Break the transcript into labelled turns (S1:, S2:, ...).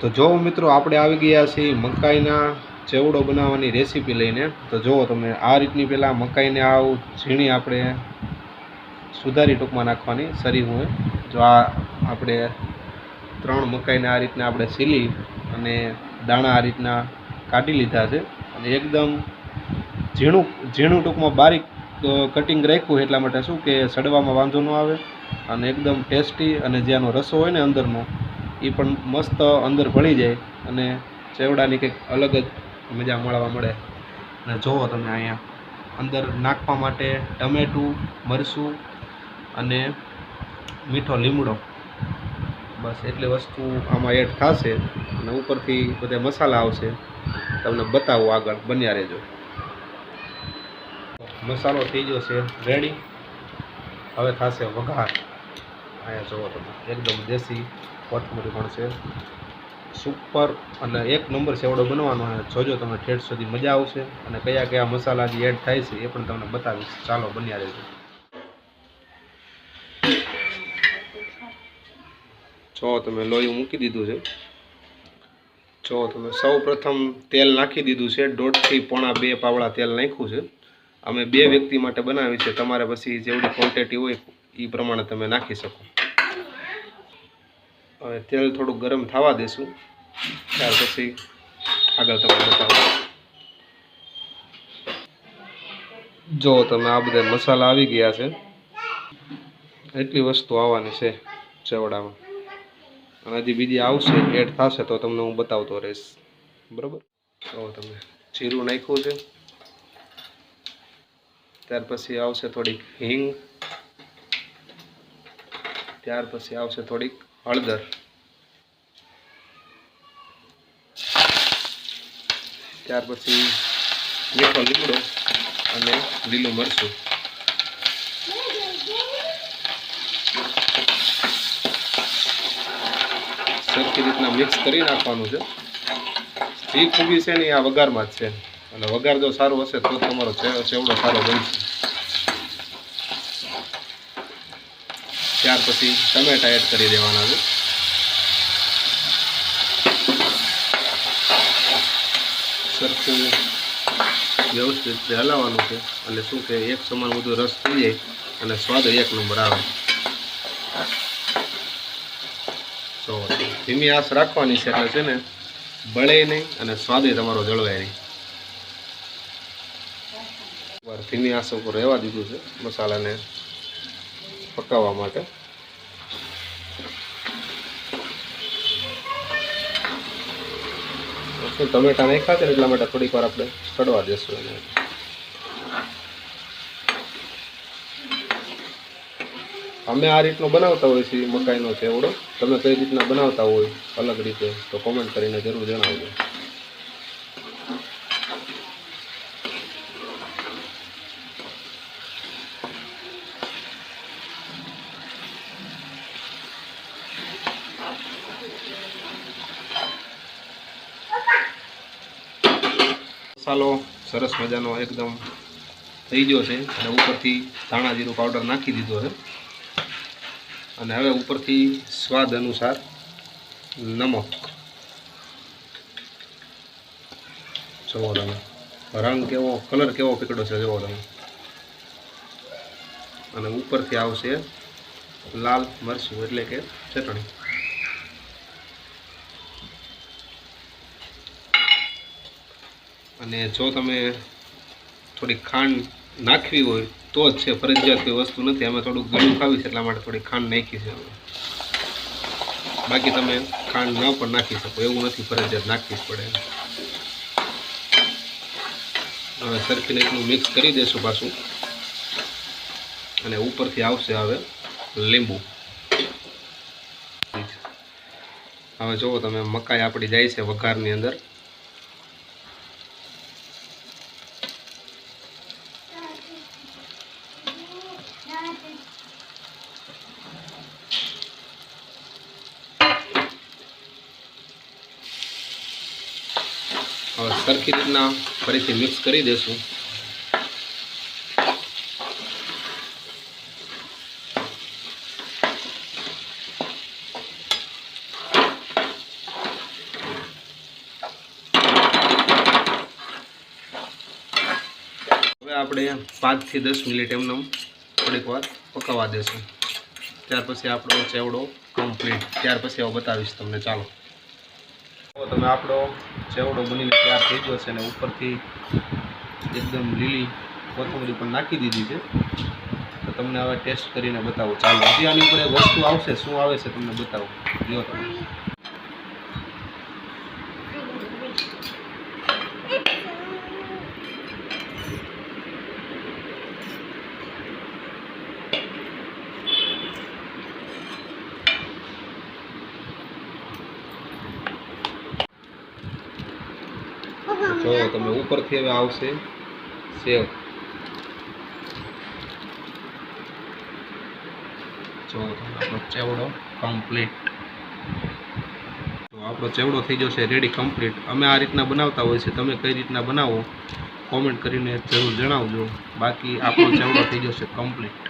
S1: તો જો મિત્રો આપણે આવી ગયા છીએ મકાઈના ચેવડો બનાવવાની રેસીપી લઈને, તો જુઓ તમે આ રીતની પહેલાં મકાઈને આવું ઝીણી આપણે સુધારી ટૂંકમાં નાખવાની સરી હું જો આ આપણે ત્રણ મકાઈને આ રીતના આપણે સીલી અને દાણા આ રીતના કાઢી લીધા છે. અને એકદમ ઝીણું ઝીણું ટૂંકમાં બારીક કટિંગ રાખ્યું એટલા માટે શું કે સડવામાં વાંધો ન આવે. અને એકદમ ટેસ્ટી અને જે આનો રસો હોય ને અંદરનો એ પણ મસ્ત અંદર ભળી જાય અને ચેવડાની કંઈક અલગ જ મજા મળવા મળે. અને જુઓ તમે અહીંયા અંદર નાખવા માટે ટમેટું, મરચું અને મીઠો લીમડો. બસ એટલી વસ્તુ આમાં એડ થશે અને ઉપરથી બધા મસાલા આવશે. તમને બતાવું આગળ, બન્યા રહેજો. મસાલો થઈ ગયો છે રેડી હવે થશે વઘાર. અહીંયા જુઓ તમે, એકદમ દેશી કોથમરી પણ છે. સુપર અને એક નંબર સેવડો બનવાનો અને જોજો તમે ઠેઠ સુધી મજા આવશે અને કયા કયા મસાલા જે એડ થાય છે એ પણ તમને બતાવીશ. ચાલો, બન્યા રહેજો. જો, તમે લોહી મૂકી દીધું છે. જો, તમે સૌ તેલ નાખી દીધું છે. દોઢથી પોણા બે પાવડા તેલ નાખ્યું છે. અમે બે વ્યક્તિ માટે બનાવી છે. તમારે પછી જેવડી ક્વોન્ટિટી હોય એ પ્રમાણે તમે નાખી શકો. હવે તેલ થોડું ગરમ થવા દેશું. ત્યાર પછી આગળ તમને બતાવું. જો તમે આ બધા મસાલા આવી ગયા છે, એટલી વસ્તુ આવવાની છે ચેવડામાં. અને હજી બીજી આવશે, એડ થશે તો તમને હું બતાવતો રહીશ. બરાબર? તો તમે જીરું નાખ્યું છે. ત્યાર પછી આવશે થોડીક હિંગ. ત્યાર પછી આવશે થોડીક હળદર. ત્યાર પછી મીઠો લીમડો અને લીલું મરચું. સરખી રીતના મિક્સ કરી નાખવાનું છે. જે ખૂબી છે ને આ વઘારમાં જ છે. અને વઘાર જો સારો હશે તો તમારો ચેવડો સારો બનશે. ત્યાર પછી ટમેટા એડ કરી દેવાના છે. સરખું વ્યવસ્થિત રીતે હલાવવાનું છે એટલે શું કે એક સમાન બધું રસ થઈ જાય અને સ્વાદ એક નંબર આવે. તો ધીમી આંચ રાખવાની છે એટલે છે ને બળે નહીં અને સ્વાદે તમારો જળવાય નહીં. ધીમી આંચ ઉપર રહેવા દીધું છે મસાલાને પકાવવા માટે. શું ટમેટા નાખ્યા છે એટલા માટે થોડીક વાર આપણે સડવા દેશું એને. અમે આ રીતનો બનાવતા હોય છીએ મકાઈનો ચેવડો. તમે કઈ રીતના બનાવતા હોય અલગ રીતે તો કોમેન્ટ કરીને જરૂર જણાવજો. મસાલો, સરસ મજાનો એકદમ થઈ ગયો છે. અને ઉપરથી ધાણા જીરું પાવડર નાખી દીધો છે. અને હવે ઉપરથી સ્વાદ અનુસાર નમક. જુઓ તમે, રંગ કેવો કલર કેવો પીકડો છે, જુઓ તમે. અને ઉપરથી આવશે લાલ મરચું, એટલે કે ચટણી. અને જો તમે થોડી ખાંડ નાખવી હોય, તો જ છે ફરજિયાત કોઈ વસ્તુ નથી. અમે થોડુંક ગળ્યું ખાવી છે, એટલા માટે થોડી ખાંડ નાખી છે બાકી તમે ખાંડ ન પણ નાખી શકો, એવું નથી ફરજિયાત નાખવી જ પડે. હવે સરખીને એટલું મિક્સ કરી દેશું પાછું. અને ઉપરથી આવશે હવે લીંબુ. હવે જુઓ તમે, મકાઈ આપણી જાય છે વઘારની અંદર. સરખી રીતના ફરીથી મિક્સ કરી દેશું. હવે આપણે પાંચથી દસ મિનિટ એમને થોડીક વાર પકાવવા દેશું. ત્યાર પછી આપણો ચેવડો કમ્પ્લીટ ત્યાર પછી આવો બતાવીશ તમને. ચાલો. તમે આપણો ચેવડો બનીને તૈયાર થઈ ગયો છે અને ઉપરથી એકદમ લીલી કોથમરી પણ નાખી દીધી છે. તો તમને હવે ટેસ્ટ કરીને બતાવું. ચાલો, હજી આની ઉપર એક વસ્તુ આવશે. શું આવે છે તમને બતાવું. જો તમે. જો તમે ઉપરથી હવે આવશે. સેવ જો આપણો ચેવડો કમ્પ્લીટ તો આપણો ચેવડો થઈ જશે રેડી કમ્પ્લીટ અમે આ રીતના બનાવતા હોય છે, તમે કઈ રીતના બનાવો કોમેન્ટ કરીને જરૂર જણાવજો. બાકી આપણો ચેવડો થઈ જશે કમ્પ્લીટ